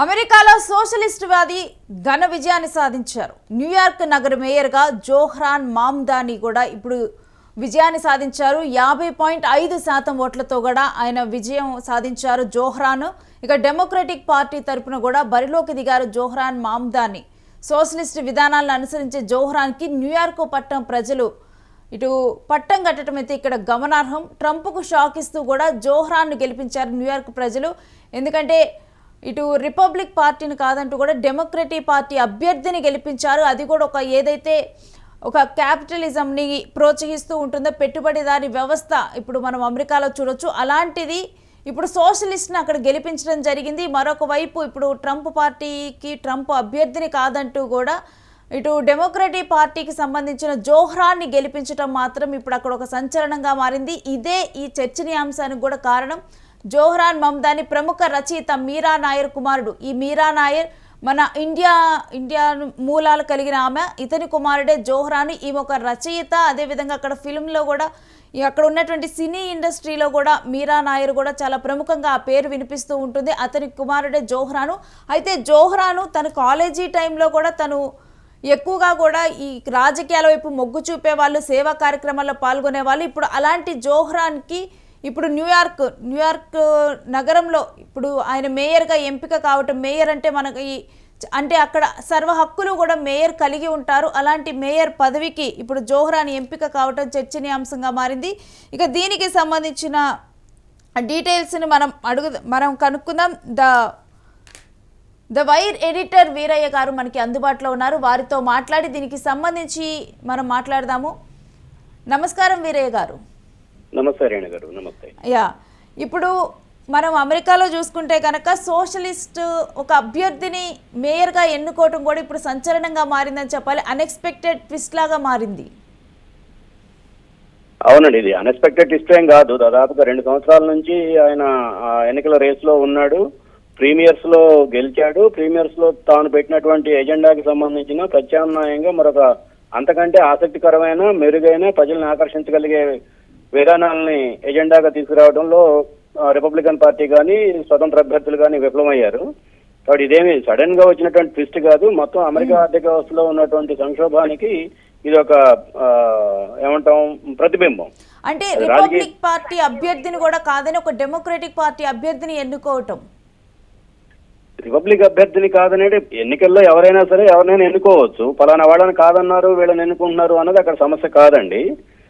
అమెరికాలో సోషలిస్ట్ వాది ఘన విజయాన్ని సాధించారు. న్యూయార్క్ నగర మేయర్గా జోహ్రాన్ మామ్దాని కూడా ఇప్పుడు విజయాన్ని సాధించారు. యాభై పాయింట్ ఐదు శాతం ఓట్లతో కూడా ఆయన విజయం సాధించారు జోహ్రాన్. ఇక డెమోక్రటిక్ పార్టీ తరపున కూడా బరిలోకి దిగారు జోహ్రాన్ మామ్దాని. సోషలిస్ట్ విధానాలను అనుసరించే జోహ్రాన్కి న్యూయార్క్ పట్టణం ప్రజలు ఇటు పట్టం కట్టడం అయితే ఇక్కడ గమనార్హం. ట్రంప్కు షాక్ ఇస్తూ కూడా జోహ్రాన్ను గెలిపించారు న్యూయార్క్ ప్రజలు. ఎందుకంటే ఇటు రిపబ్లిక్ పార్టీని కాదంటూ కూడా డెమోక్రటిక్ పార్టీ అభ్యర్థిని గెలిపించారు. అది కూడా ఒక ఏదైతే ఒక క్యాపిటలిజంని ప్రోత్సహిస్తూ ఉంటుందో పెట్టుబడిదారి వ్యవస్థ ఇప్పుడు మనం అమెరికాలో చూడొచ్చు. అలాంటిది ఇప్పుడు సోషలిస్ట్ని అక్కడ గెలిపించడం జరిగింది. మరొక వైపు ఇప్పుడు ట్రంప్ పార్టీకి ట్రంప్ అభ్యర్థిని కాదంటూ కూడా ఇటు డెమోక్రటిక్ పార్టీకి సంబంధించిన జోహ్రాన్ని గెలిపించడం మాత్రం ఇప్పుడు అక్కడ ఒక సంచలనంగా మారింది. ఇదే ఈ చర్చనీయాంశానికి కూడా కారణం. జోహ్రాన్ మమ్దాని ప్రముఖ రచయిత మీరా నాయర్ కుమారుడు. ఈ మీరా నాయర్ మన ఇండియా ఇండియా మూలాలు కలిగిన ఆమె. ఇతని కుమారుడే జోహ్రాని. ఈమె ఒక రచయిత. అదేవిధంగా అక్కడ ఫిల్మ్లో కూడా అక్కడ ఉన్నటువంటి సినీ ఇండస్ట్రీలో కూడా మీరా నాయర్ కూడా చాలా ప్రముఖంగా ఆ పేరు వినిపిస్తూ ఉంటుంది. అతని కుమారుడే జోహ్రాను. అయితే జోహ్రాను తన కాలేజీ టైంలో కూడా తను ఎక్కువగా కూడా ఈ రాజకీయాల వైపు మొగ్గు చూపే వాళ్ళు సేవా కార్యక్రమాల్లో పాల్గొనే వాళ్ళు. ఇప్పుడు అలాంటి జోహ్రాన్కి ఇప్పుడు న్యూయార్క్ న్యూయార్క్ నగరంలో ఇప్పుడు ఆయన మేయర్గా ఎంపిక కావటం మేయర్ అంటే మనకి అంటే అక్కడ సర్వ హక్కులు కూడా మేయర్ కలిగి ఉంటారు. అలాంటి మేయర్ పదవికి ఇప్పుడు జోహ్రాని ఎంపిక కావటం చర్చనీయాంశంగా మారింది. ఇక దీనికి సంబంధించిన డీటెయిల్స్ని మనం అడుగు మనం కనుక్కుందాం. The the wire editor Veeraiah garu మనకి అందుబాటులో ఉన్నారు. వారితో మాట్లాడి దీనికి సంబంధించి మనం మాట్లాడదాము. నమస్కారం వీరయ్య గారు. నమస్తే రేణు గారు నమస్తే. యా ఇప్పుడు మనం అమెరికాలో చూసుకుంటే కనుక సోషలిస్ట్ ఒక అభ్యర్థిని మేయర్గా ఎన్నుకోవటం కూడా ఇప్పుడు సంచలనంగా మారిందని చెప్పాలి. అన్ఎక్స్పెక్టెడ్ ట్విస్ట్ లాగా మారింది. అవునండి ఇది అన్ఎక్స్పెక్టెడ్ ఇష్టం కాదు. దాదాపుగా రెండు సంవత్సరాల నుంచి ఆయన ఎన్నికల రేస్లో ఉన్నాడు. ప్రీమియర్స్లో గెలిచాడు. ప్రీమియర్స్లో తాను పెట్టినటువంటి ఎజెండాకి సంబంధించిన ప్రత్యామ్నాయంగా మరొక అంతకంటే ఆసక్తికరమైన మెరుగైన ప్రజల్ని ఆకర్షించగలిగే విధానాలని ఎజెండాగా తీసుకురావడంలో రిపబ్లికన్ పార్టీ కానీ స్వతంత్ర అభ్యర్థులు కానీ విఫలమయ్యారు. కాబట్టి ఇదేమి సడన్గా వచ్చినటువంటి ట్విస్ట్ కాదు. మొత్తం అమెరికా ఆర్థిక వ్యవస్థలో ఉన్నటువంటి సంక్షోభానికి ఇది ఒక ఏమంటాం ప్రతిబింబం. అంటే రిపబ్లిక్ పార్టీ అభ్యర్థిని కూడా కాదని ఒక డెమోక్రటిక్ పార్టీ అభ్యర్థిని ఎన్నుకోవటం. రిపబ్లిక్ అభ్యర్థిని కాదనేది ఎన్నికల్లో ఎవరైనా సరే ఎవరినైనా ఎన్నుకోవచ్చు. పలానా వాళ్ళని కాదన్నారు వీళ్ళని ఎన్నుకుంటున్నారు అన్నది అక్కడ సమస్య కాదండి.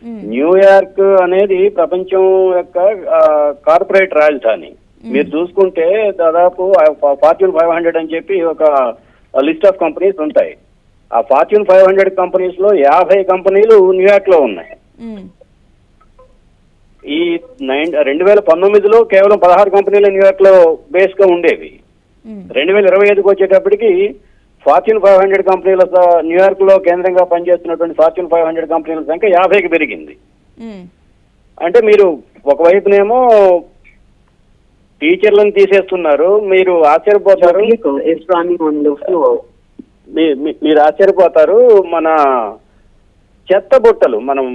న్యూయార్క్ అనేది ప్రపంచం యొక్క కార్పొరేట్ రాజధాని. మీరు చూసుకుంటే దాదాపు ఫార్చ్యూన్ ఫైవ్ హండ్రెడ్ అని చెప్పి ఒక లిస్ట్ ఆఫ్ కంపెనీస్ ఉంటాయి. ఆ ఫార్చ్యూన్ ఫైవ్ హండ్రెడ్ కంపెనీస్లో యాభై కంపెనీలు న్యూయార్క్లో ఉన్నాయి. ఉమ్, ఈ నైన్ రెండు వేల పంతొమ్మిదిలో కేవలం పదహారు కంపెనీలు న్యూయార్క్లో బేస్గా ఉండేవి. రెండు వేల ఇరవై ఐదుకి వచ్చేటప్పటికి ఫార్చ్యూన్ ఫైవ్ హండ్రెడ్ కంపెనీల న్యూయార్క్లో కేంద్రంగా పనిచేస్తున్నటువంటి ఫార్చ్యూన్ ఫైవ్ హండ్రెడ్ కంపెనీల సంఖ్య యాభైకి పెరిగింది. అంటే మీరు ఒకవైపునేమో టీచర్లను తీసేస్తున్నారు మీరు ఆశ్చర్యపోతారు. మీరు ఆశ్చర్యపోతారు మన చెత్త బుట్టలు మనం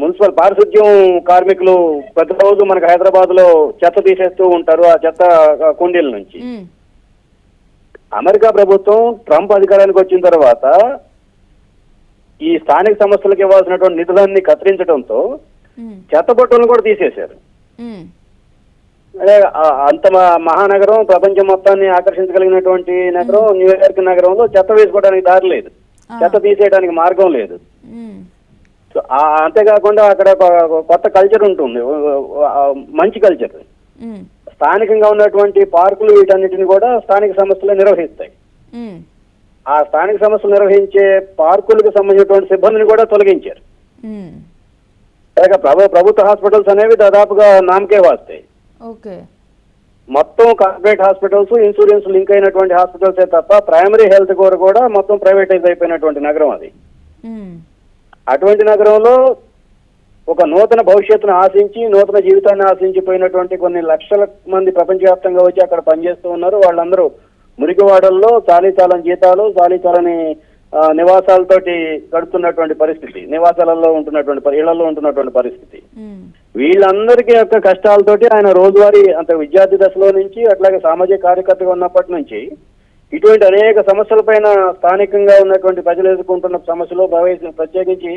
మున్సిపల్ పారిశుద్ధ్యం కార్మికులు ప్రతిరోజు మనకు హైదరాబాద్లో చెత్త తీసేస్తూ ఉంటారు ఆ చెత్త కుండీల నుంచి. అమెరికా ప్రభుత్వం ట్రంప్ అధికారానికి వచ్చిన తర్వాత ఈ స్థానిక సంస్థలకు ఇవ్వాల్సినటువంటి నిధులన్నీ కత్తిరించడంతో చెత్తబొట్టలను కూడా తీసేశారు. అంత మహానగరం ప్రపంచం మొత్తాన్ని ఆకర్షించగలిగినటువంటి నగరం న్యూయార్క్ నగరంలో చెత్త వేసుకోవడానికి దారి లేదు. చెత్త తీసేయడానికి మార్గం లేదు. అంతేకాకుండా అక్కడ కొత్త కల్చర్ ఉంటుంది. మంచి కల్చర్ స్థానికంగా ఉన్నటువంటి పార్కులు వీటన్నిటిని కూడా స్థానిక సంస్థలు నిర్వహిస్తాయి. ఆ స్థానిక సంస్థలు నిర్వహించే పార్కులకు సంబంధించినటువంటి సిబ్బందిని కూడా తొలగించారు. లేక ప్రభు ప్రభుత్వ హాస్పిటల్స్ అనేవి దాదాపుగా నామకే వాస్తాయి. మొత్తం కార్పొరేట్ హాస్పిటల్స్ ఇన్సూరెన్స్ లింక్ అయినటువంటి హాస్పిటల్సే తప్ప ప్రైమరీ హెల్త్ కోర్ కూడా మొత్తం ప్రైవేటైజ్ అయిపోయినటువంటి నగరం అది. అటువంటి నగరంలో ఒక నూతన భవిష్యత్తును ఆశించి నూతన జీవితాన్ని ఆశించిపోయినటువంటి కొన్ని లక్షల మంది ప్రపంచవ్యాప్తంగా వచ్చి అక్కడ పనిచేస్తూ ఉన్నారు. వాళ్ళందరూ మురికివాడల్లో చాలీ చాలని జీతాలు చాలీ చాలని ఆ, నివాసాలతోటి గడుపుతున్నటువంటి పరిస్థితి నివాసాలలో ఉంటున్నటువంటి ఇళ్ళలో ఉంటున్నటువంటి పరిస్థితి. వీళ్ళందరికీ యొక్క కష్టాలతోటి ఆయన రోజువారీ అంత విద్యార్థి దశలో నుంచి అట్లాగే సామాజిక కార్యకర్తగా ఉన్నప్పటి నుంచి ఇటువంటి అనేక సమస్యలపైన స్థానికంగా ఉన్నటువంటి ప్రజలు ఎదుర్కొంటున్న సమస్యలు ప్రవేశ ప్రత్యేకించి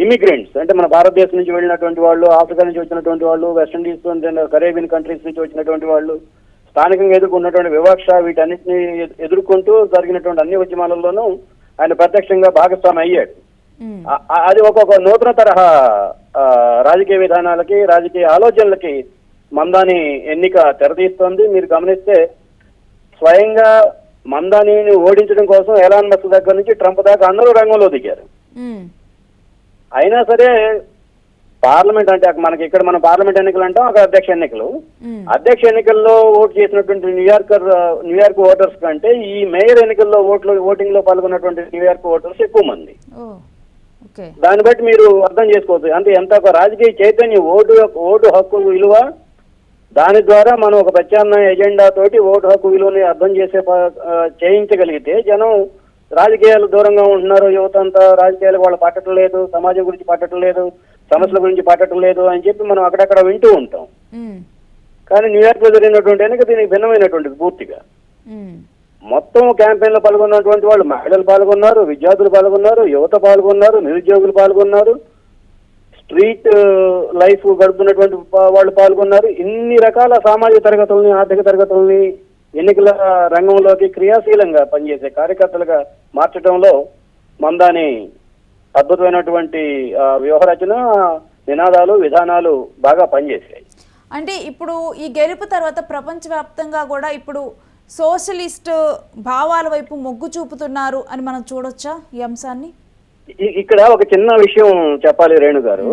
ఇమిగ్రెంట్స్ అంటే మన భారతదేశం నుంచి వెళ్ళినటువంటి వాళ్ళు ఆఫ్రికా నుంచి వచ్చినటువంటి వాళ్ళు వెస్ట్ ఇండీస్ కరేబియన్ కంట్రీస్ నుంచి వచ్చినటువంటి వాళ్ళు స్థానికంగా ఎదుర్కొన్నటువంటి వివక్ష వీటన్నిటిని ఎదు- ఎదుర్కొంటూ జరిగినటువంటి అన్ని ఉద్యమాలలోనూ ఆయన ప్రత్యక్షంగా భాగస్వామి అయ్యాడు. అది ఒక్కొక్క నూతన తరహా రాజకీయ విధానాలకి రాజకీయ ఆలోచనలకి మందాని ఎన్నిక తెరతీస్తోంది. మీరు గమనిస్తే స్వయంగా మందానిని ఓడించడం కోసం ఎలాన్ మస్క్ దగ్గర నుంచి ట్రంప్ దాకా అందరూ రంగంలో దిగారు. అయినా సరే పార్లమెంట్ అంటే మనకి ఇక్కడ మన పార్లమెంట్ ఎన్నికలు అంటాం అక్కడ అధ్యక్ష ఎన్నికలు. అధ్యక్ష ఎన్నికల్లో ఓటు చేసినటువంటి న్యూయార్కర్ న్యూయార్క్ ఓటర్స్ కంటే ఈ మేయర్ ఎన్నికల్లో ఓట్లు ఓటింగ్లో పాల్గొన్నటువంటి న్యూయార్క్ ఓటర్స్ ఎక్కువ మంది. దాన్ని బట్టి మీరు అర్థం చేసుకోవచ్చు. అంటే ఎంత ఒక రాజకీయ చైతన్యం ఓటు ఓటు హక్కు విలువ దాని ద్వారా మనం ఒక ప్రత్యామ్నాయ ఎజెండా తోటి ఓటు హక్కు విలువని అర్థం చేసే చేయించగలిగితే జనం రాజకీయాలు దూరంగా ఉంటున్నారు. యువత అంతా రాజకీయాలకు వాళ్ళు పట్టడం లేదు సమాజం గురించి పట్టడం లేదు సమస్యల గురించి పట్టడం లేదు అని చెప్పి మనం అక్కడక్కడ వింటూ ఉంటాం. కానీ న్యూయార్క్లో జరిగినటువంటి ఎన్నిక దీనికి భిన్నమైనటువంటిది పూర్తిగా. మొత్తం క్యాంపెయిన్లో పాల్గొన్నటువంటి వాళ్ళు మహిళలు పాల్గొన్నారు విద్యార్థులు పాల్గొన్నారు యువత పాల్గొన్నారు నిరుద్యోగులు పాల్గొన్నారు. స్ట్రీట్ లైఫ్ గడుపుతున్నటువంటి వాళ్ళు పాల్గొన్నారు. ఇన్ని రకాల సామాజిక తరగతుల్ని ఆర్థిక తరగతుల్ని ఎన్నికల రంగంలోకి క్రియాశీలంగా పనిచేసే కార్యకర్తలుగా మార్చడంలో మందాని అద్భుతమైనటువంటి వ్యూహరచన నినాదాలు విధానాలు బాగా పనిచేసాయి అంటే ఇప్పుడు ఈ గెలుపు తర్వాత ప్రపంచవ్యాప్తంగా కూడా ఇప్పుడు సోషలిస్ట్ భావాల వైపు మొగ్గు చూపుతున్నారు అని మనం చూడొచ్చా ఈ అంశాన్ని? ఇక్కడ ఒక చిన్న విషయం చెప్పాలి రేణు గారు.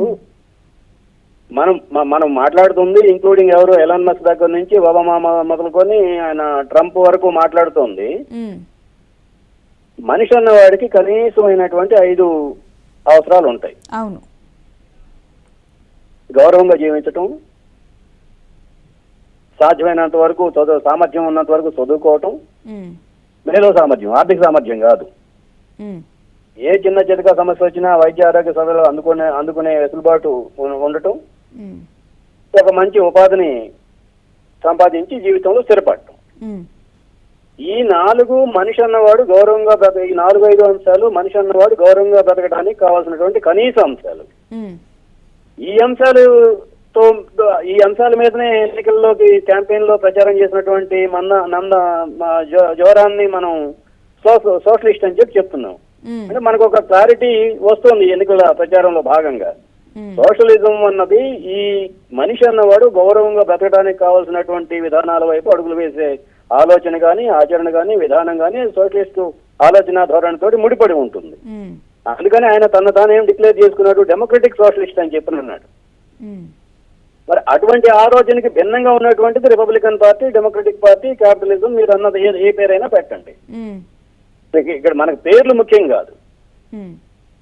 మనం మనం మాట్లాడుతుంది ఇంక్లూడింగ్ ఎవరు ఎలాన్ మస్క్ దగ్గర నుంచి ఒబామా మొదలుకొని ఆయన ట్రంప్ వరకు మాట్లాడుతోంది. మనిషి అన్నవాడికి కనీసమైనటువంటి ఐదు అవసరాలు ఉంటాయి అవును. గౌరవంగా జీవించటం సాధ్యమైనంత వరకు చదువు సామర్థ్యం ఉన్నంత వరకు చదువుకోవటం మేలో సామర్థ్యం ఆర్థిక సామర్థ్యం కాదు. ఏ చిన్న చితక సమస్య వచ్చినా వైద్య ఆరోగ్య సేవలు అందుకునే అందుకునే వెసులుబాటు ఉండటం ఒక మంచి ఉపాధిని సంపాదించి జీవితంలో స్థిరపడటం. ఈ నాలుగు మనిషి అన్నవాడు గౌరవంగా బ్రత ఈ నాలుగు ఐదు అంశాలు మనిషి అన్నవాడు గౌరవంగా బ్రతకడానికి కావాల్సినటువంటి కనీస అంశాలు. ఈ అంశాలతో ఈ అంశాల మీదనే ఎన్నికల్లోకి క్యాంపెయిన్లో ప్రచారం చేసినటువంటి మన్న నంద జోరాన్ని మనం సోషలిస్ట్ అని చెప్పి చెప్తున్నాం. అంటే మనకు ఒక క్లారిటీ వస్తుంది ఎన్నికల ప్రచారంలో భాగంగా. సోషలిజం అన్నది ఈ మనిషి అన్నవాడు గౌరవంగా బ్రతకడానికి కావాల్సినటువంటి విధానాల వైపు అడుగులు వేసే ఆలోచన కానీ ఆచరణ కానీ విధానం కానీ సోషలిస్ట్ ఆలోచన ధోరణితోటి ముడిపడి ఉంటుంది. అందుకని ఆయన తన తానేం డిక్లేర్ చేసుకున్నాడు డెమోక్రటిక్ సోషలిస్ట్ అని చెప్పినన్నాడు ఉమ్, మరి అటువంటి ఆలోచనకి భిన్నంగా ఉన్నటువంటిది Republican party Democratic party capitalism మీరు అన్నది ఏ- పేరైనా పెట్టండి. ఇక్కడ మనకు పేర్లు ముఖ్యం కాదు.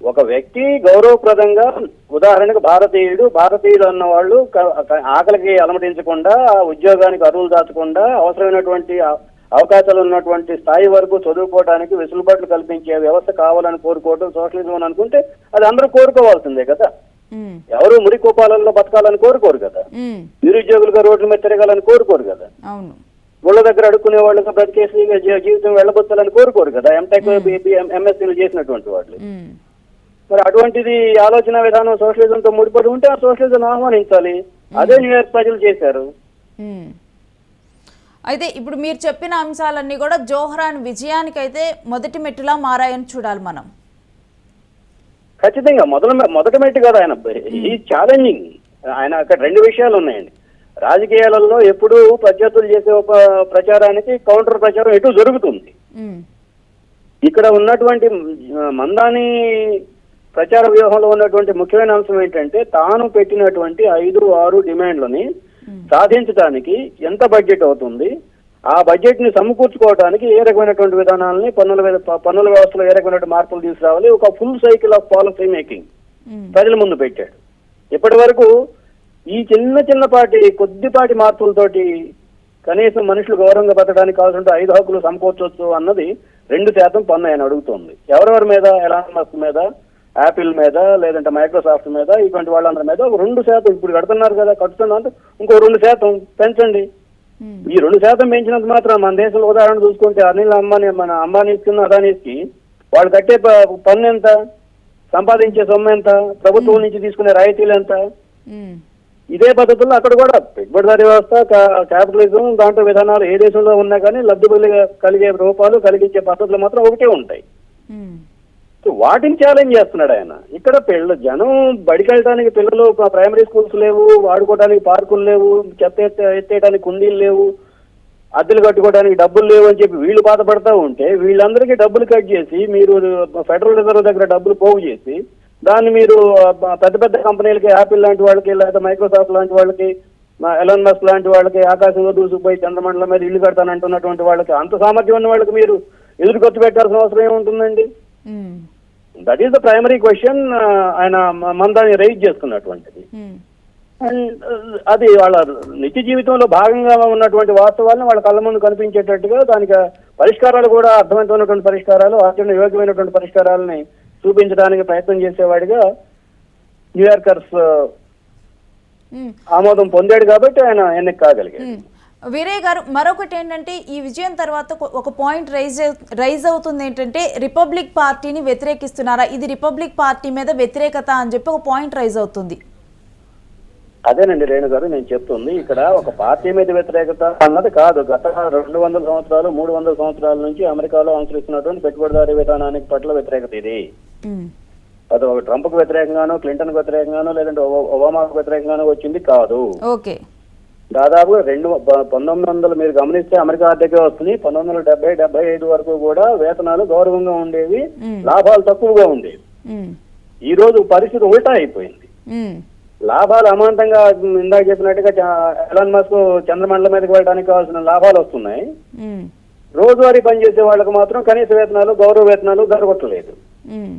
ఒక వ్యక్తి గౌరవప్రదంగా ఉదాహరణకు భారతీయుడు భారతీయులు అన్నవాళ్ళు క- క- ఆకలికి అలమటించకుండా ఆ ఉద్యోగానికి అరువులు దాచకుండా అవసరమైనటువంటి అవకాశాలు ఉన్నటువంటి స్థాయి వరకు చదువుకోవడానికి వెసులుబాట్లు కల్పించే వ్యవస్థ కావాలని కోరుకోవడం సోషలిజం అని అనుకుంటే అది అందరూ కోరుకోవాల్సిందే కదా. ఎవరు మురి కోపాలలో బతకాలని కోరుకోరు కదా. నిరుద్యోగులుగా రోడ్ల మీద తిరగాలని కోరుకోరు కదా. గుళ్ళ దగ్గర అడుక్కునే వాళ్ళగా బ్రతికేసి జీవితం వెళ్ళబొచ్చాలని కోరుకోరు కదా. ఎంటెక్ ఎంఎస్సీలు చేసినటువంటి వాళ్ళు. మరి అటువంటిది ఆలోచన విధానం సోషలిజంతో ముడిపడి ఉంటే ఆ సోషలిజం ఆహ్వానించాలి. అదే న్యూయార్క్ ప్రజలు చేశారు. అయితే ఇప్పుడు మీరు చెప్పిన అంశాలన్నీ కూడా జోహరాన్ విజయానికైతే మొదటి మెట్టులా మారాయని చూడాలి మనం. ఖచ్చితంగా మొదల మొదటి మెట్టు కదా ఆయన. ఈ ఛాలెంజింగ్. ఆయన అక్కడ రెండు విషయాలు ఉన్నాయండి. రాజకీయాలలో ఎప్పుడూ ప్రత్యర్థులు చేసే ఒక ప్రచారానికి కౌంటర్ ప్రచారం ఎటు జరుగుతుంది. ఇక్కడ ఉన్నటువంటి మందాని ప్రచార వ్యూహంలో ఉన్నటువంటి ముఖ్యమైన అంశం ఏంటంటే తాను పెట్టినటువంటి ఐదు ఆరు డిమాండ్లని సాధించడానికి ఎంత బడ్జెట్ అవుతుంది? ఆ బడ్జెట్ని సమకూర్చుకోవడానికి ఏ రకమైనటువంటి విధానాలని పన్నుల పన్నుల వ్యవస్థలో ఏ రకమైనటువంటి మార్పులు తీసుకురావాలి? ఒక full cycle of policy making ప్రజల ముందు పెట్టాడు. ఇప్పటి వరకు ఈ చిన్న చిన్నపాటి కొద్దిపాటి మార్పులతోటి కనీసం మనుషులు గౌరవంగా బతకడానికి కావాల్సిన ఐదు హక్కులు సమకూర్చొచ్చు అన్నది రెండు శాతం పన్ను ఆయన అడుగుతోంది. ఎవరెవరి మీద? మస్క్ మీద యాపిల్ మీద లేదంటే మైక్రోసాఫ్ట్ మీద ఇటువంటి వాళ్ళందరి మీద ఒక రెండు శాతం ఇప్పుడు కడుతున్నారు కదా కడుతున్నారు ఇంకో రెండు శాతం పెంచండి. ఈ రెండు శాతం పెంచినంత మాత్రం మన దేశంలో ఉదాహరణ చూసుకుంటే అనిల్ అంబానీ మన అంబానీస్కి అదానీస్కి వాళ్ళు కట్టే పన్ను ఎంత? సంపాదించే సొమ్ము ఎంత? ప్రభుత్వం నుంచి తీసుకునే రాయితీలు ఎంత? ఉమ్, ఇదే పద్ధతుల్లో అక్కడ కూడా పెట్టుబడిదారీ వ్యవస్థ క్యాపిటలిజం దాంట్లో విధానాలు ఏ దేశంలో ఉన్నా కానీ లబ్ధి కలిగే- కలిగే రూపాలు కలిగించే పద్ధతులు మాత్రం ఒకటే ఉంటాయి. వాటిని ఛాలెంజ్ చేస్తున్నాడు ఆయన. ఇక్కడ పిల్ల జనం బడికి వెళ్ళడానికి పిల్లలు ప్రైమరీ స్కూల్స్ లేవు వాడుకోవడానికి పార్కులు లేవు చెత్త ఎత్తేయడానికి కుండీలు లేవు అద్దెలు కట్టుకోవడానికి డబ్బులు లేవు అని చెప్పి వీళ్ళు బాధపడతా ఉంటే వీళ్ళందరికీ డబ్బులు కట్ చేసి మీరు ఫెడరల్ రిజర్వ్ దగ్గర డబ్బులు పోగు చేసి దాన్ని మీరు పెద్ద పెద్ద కంపెనీలకి యాపిల్ లాంటి వాళ్ళకి లేదా మైక్రోసాఫ్ట్ లాంటి వాళ్ళకి ఎలాన్ మస్క్ లాంటి వాళ్ళకి ఆకాశంలో దూసుకుపోయి చంద్రమండలం మీద ఇల్లు కడతానంటున్నటువంటి వాళ్ళకి అంత సామర్థ్యం ఉన్న వాళ్ళకి మీరు ఎదురు ఖర్చు పెట్టాల్సిన అవసరం ఏముంటుందండి? ఉంటుందండి that is the primary question ఆయన మందాన్ని రైజ్ చేస్తున్నటువంటిది అండ్ అది వాళ్ళ నిత్య జీవితంలో భాగంగా ఉన్నటువంటి వాస్తవాలను వాళ్ళ కళ్ళ ముందు కనిపించేటట్టుగా దానికి పరిష్కారాలు కూడా అర్థవంతమైనటువంటి పరిష్కారాలు ఆచరణ యోగ్యమైనటువంటి పరిష్కారాలని చూపించడానికి ప్రయత్నం చేసేవాడిగా న్యూయార్కర్స్ ఉమ్. ఆమోదం పొందాడు కాబట్టి ఆయన ఎన్నిక కాగలిగాడు ఉమ్. వీరయ్య గారు మరొకటి ఏంటంటే ఈ విజయం తర్వాత ఒక- పాయింట్ రైజ్ రైజ్ అవుతుంది ఏంటంటే రిపబ్లిక్ పార్టీని వ్యతిరేకిస్తున్నారా? ఇది రిపబ్లిక్ పార్టీ మీద వ్యతిరేకత అని చెప్పి ఒక పాయింట్ రైజ్ అవుతుంది. అదేనండి రేణు గారు నేను చెప్తుంది. ఇక్కడ ఒక పార్టీ మీద వ్యతిరేకత అన్నది కాదు. గత రెండు వందల సంవత్సరాలు మూడు వందల సంవత్సరాల నుంచి అమెరికాలో అనుసరిస్తున్నటువంటి పెట్టుబడిదారీ విధానానికి పట్ల వ్యతిరేకత ఇది. అది ఒక ట్రంప్కు వ్యతిరేకంగానో క్లింటన్ వ్యతిరేకంగానో లేదంటే ఒబా- ఒబామాకు వ్యతిరేకంగానో వచ్చింది కాదు. ఓకే. దాదాపుగా రెండు పంతొమ్మిది వందలు మీరు గమనిస్తే అమెరికా ఆర్థిక వ్యవస్థని పంతొమ్మిది వందల డెబ్బై డెబ్బై ఐదు వరకు కూడా వేతనాలు గౌరవంగా ఉండేవి. లాభాలు తక్కువగా ఉండేవి. ఈ రోజు పరిస్థితి ఉల్టా అయిపోయింది. లాభాలు అమాంతంగా ఇందాక చెప్పినట్టుగా ఎలాన్ మస్క్ చంద్రమండలం మీదకి వెళ్ళడానికి కావాల్సిన లాభాలు వస్తున్నాయి. రోజువారీ పనిచేసే వాళ్ళకి మాత్రం కనీస వేతనాలు గౌరవ వేతనాలు జరగట్లేదు ఉమ్,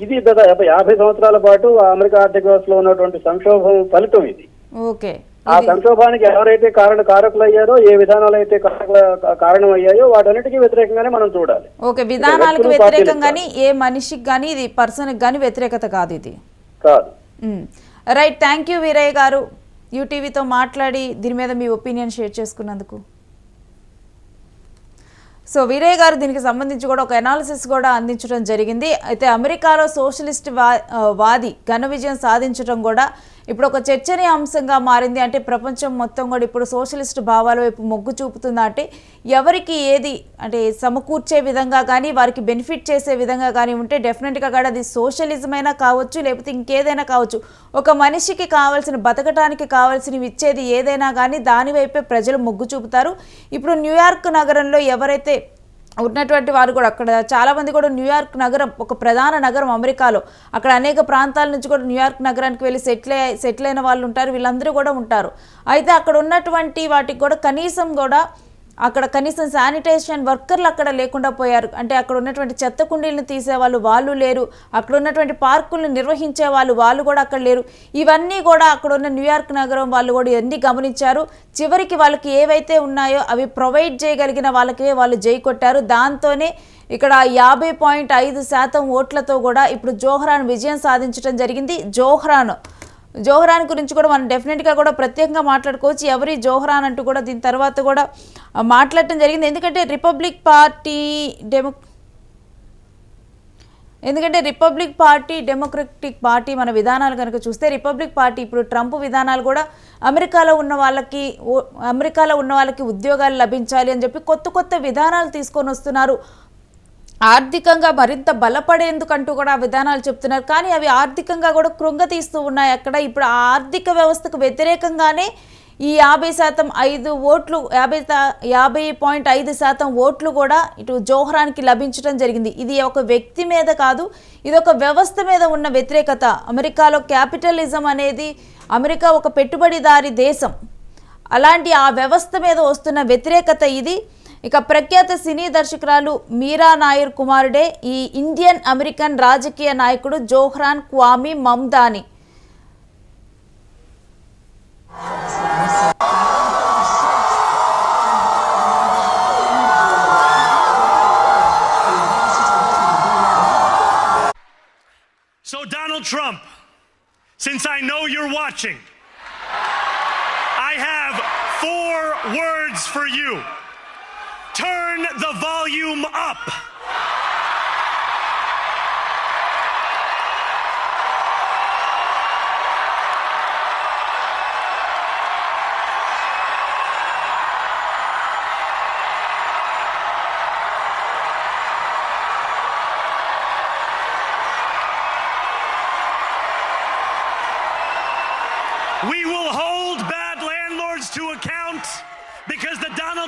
ఇది గత యాభై యాభై సంవత్సరాల పాటు అమెరికా ఆర్థిక వ్యవస్థలో ఉన్నటువంటి సంక్షోభం ఫలితం ఇది. ఓకే. ఆ సంక్షోభానికి ఎవరైతే కారణ కారకులు అయ్యారో ఏ విధానాలు అయితే కారణం అయ్యాయో వాటన్నిటికీ వ్యతిరేకంగానే మనం చూడాలి. ఓకే విధానాలకు వ్యక్తులు, వ్యతిరేకం పార్టీలకు కానీ ఏ మనిషికి కానీ ఇది పర్సన్కి కానీ వ్యతిరేకత కాదు ఇది. కాదు. రైట్ థ్యాంక్ యూ వీరయ్య గారు. యూటీవీతో మాట్లాడి దీని మీద మీ ఒపీనియన్ షేర్ చేసుకున్నందుకు. సో వీరయ్య గారు దీనికి సంబంధించి కూడా ఒక ఎనాలిసిస్ కూడా అందించడం జరిగింది. అయితే అమెరికాలో సోషలిస్ట్ వాది ఘన విజయం సాధించడం కూడా ఇప్పుడు ఒక చర్చనీయాంశంగా మారింది. అంటే ప్రపంచం మొత్తం కూడా ఇప్పుడు సోషలిస్ట్ భావాల వైపు మొగ్గు చూపుతుందా? అంటే ఎవరికి ఏది అంటే సమకూర్చే విధంగా కానీ వారికి బెనిఫిట్ చేసే విధంగా కానీ ఉంటే డెఫినెట్గా కూడా అది సోషలిజం అయినా కావచ్చు లేకపోతే ఇంకేదైనా కావచ్చు. ఒక మనిషికి కావాల్సిన బతకటానికి కావాల్సినవి ఇచ్చేది ఏదైనా కానీ దాని వైపే ప్రజలు మొగ్గు చూపుతారు. ఇప్పుడు న్యూయార్క్ నగరంలో ఎవరైతే ఉన్నటువంటి వారు కూడా అక్కడ చాలా మంది కూడా న్యూయార్క్ నగరం ఒక ప్రధాన నగరం అమెరికాలో. అక్కడ అనేక ప్రాంతాల నుంచి కూడా న్యూయార్క్ నగరానికి వెళ్ళి సెటిల్ సెటిల్ అయిన వాళ్ళు ఉంటారు వీళ్ళందరూ కూడా ఉంటారు. అయితే అక్కడ ఉన్నటువంటి వాటికి కూడా కనీసం కూడా అక్కడ కనీసం శానిటేషన్ వర్కర్లు అక్కడ లేకుండా పోయారు. అంటే అక్కడ ఉన్నటువంటి చెత్త కుండీలను తీసేవాళ్ళు వాళ్ళు లేరు. అక్కడ ఉన్నటువంటి పార్కులను నిర్వహించే వాళ్ళు వాళ్ళు కూడా అక్కడ లేరు. ఇవన్నీ కూడా అక్కడ ఉన్న న్యూయార్క్ నగరం వాళ్ళు కూడా ఇవన్నీ గమనించారు. చివరికి వాళ్ళకి ఏవైతే ఉన్నాయో అవి ప్రొవైడ్ చేయగలిగిన వాళ్ళకే వాళ్ళు జై కొట్టారు. దాంతోనే ఇక్కడ యాభై పాయింట్ ఐదు శాతం ఓట్లతో కూడా ఇప్పుడు జోహ్రాన్ విజయం సాధించడం జరిగింది. జోహ్రాన్ జోహరాన్ గురించి కూడా మనం డెఫినెట్గా కూడా ప్రత్యేకంగా మాట్లాడుకోవచ్చు. ఎవరి జోహరాన్ అంటూ కూడా దీని తర్వాత కూడా మాట్లాడటం జరిగింది. ఎందుకంటే రిపబ్లిక్ పార్టీ డెమో ఎందుకంటే రిపబ్లిక్ పార్టీ డెమోక్రటిక్ పార్టీ మన విధానాలు కనుక చూస్తే రిపబ్లిక్ పార్టీ ఇప్పుడు ట్రంప్ విధానాలు కూడా అమెరికాలో ఉన్న వాళ్ళకి అమెరికాలో ఉన్న వాళ్ళకి ఉద్యోగాలు లభించాలి అని చెప్పి కొత్త కొత్త విధానాలు తీసుకొని వస్తున్నారు. ఆర్థికంగా మరింత బలపడేందుకంటూ కూడా విధానాలు చెప్తున్నారు. కానీ అవి ఆర్థికంగా కూడా కృంగతీస్తూ ఉన్నాయి. అక్కడ ఇప్పుడు ఆ ఆర్థిక వ్యవస్థకు వ్యతిరేకంగానే ఈ యాభై శాతం ఐదు ఓట్లు యాభై యాభై పాయింట్ ఐదు శాతం ఓట్లు కూడా ఇటు జోహరానికి లభించడం జరిగింది. ఇది ఒక వ్యక్తి మీద కాదు ఇది ఒక వ్యవస్థ మీద ఉన్న వ్యతిరేకత. అమెరికాలో క్యాపిటలిజం అనేది అమెరికా ఒక పెట్టుబడిదారి దేశం. అలాంటి ఆ వ్యవస్థ మీద వస్తున్న వ్యతిరేకత ఇది. ఇక ప్రఖ్యాత సినీ దర్శకురాలు మీరా నాయర్ కుమారుడే ఈ ఇండియన్ అమెరికన్ రాజకీయ నాయకుడు Zohran క్వామి Mamdani So, Donald Trump, since I know you're watching, I have four words for you turn the volume up.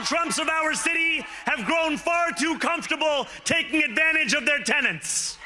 Trumps of our city have grown far too comfortable taking advantage of their tenants.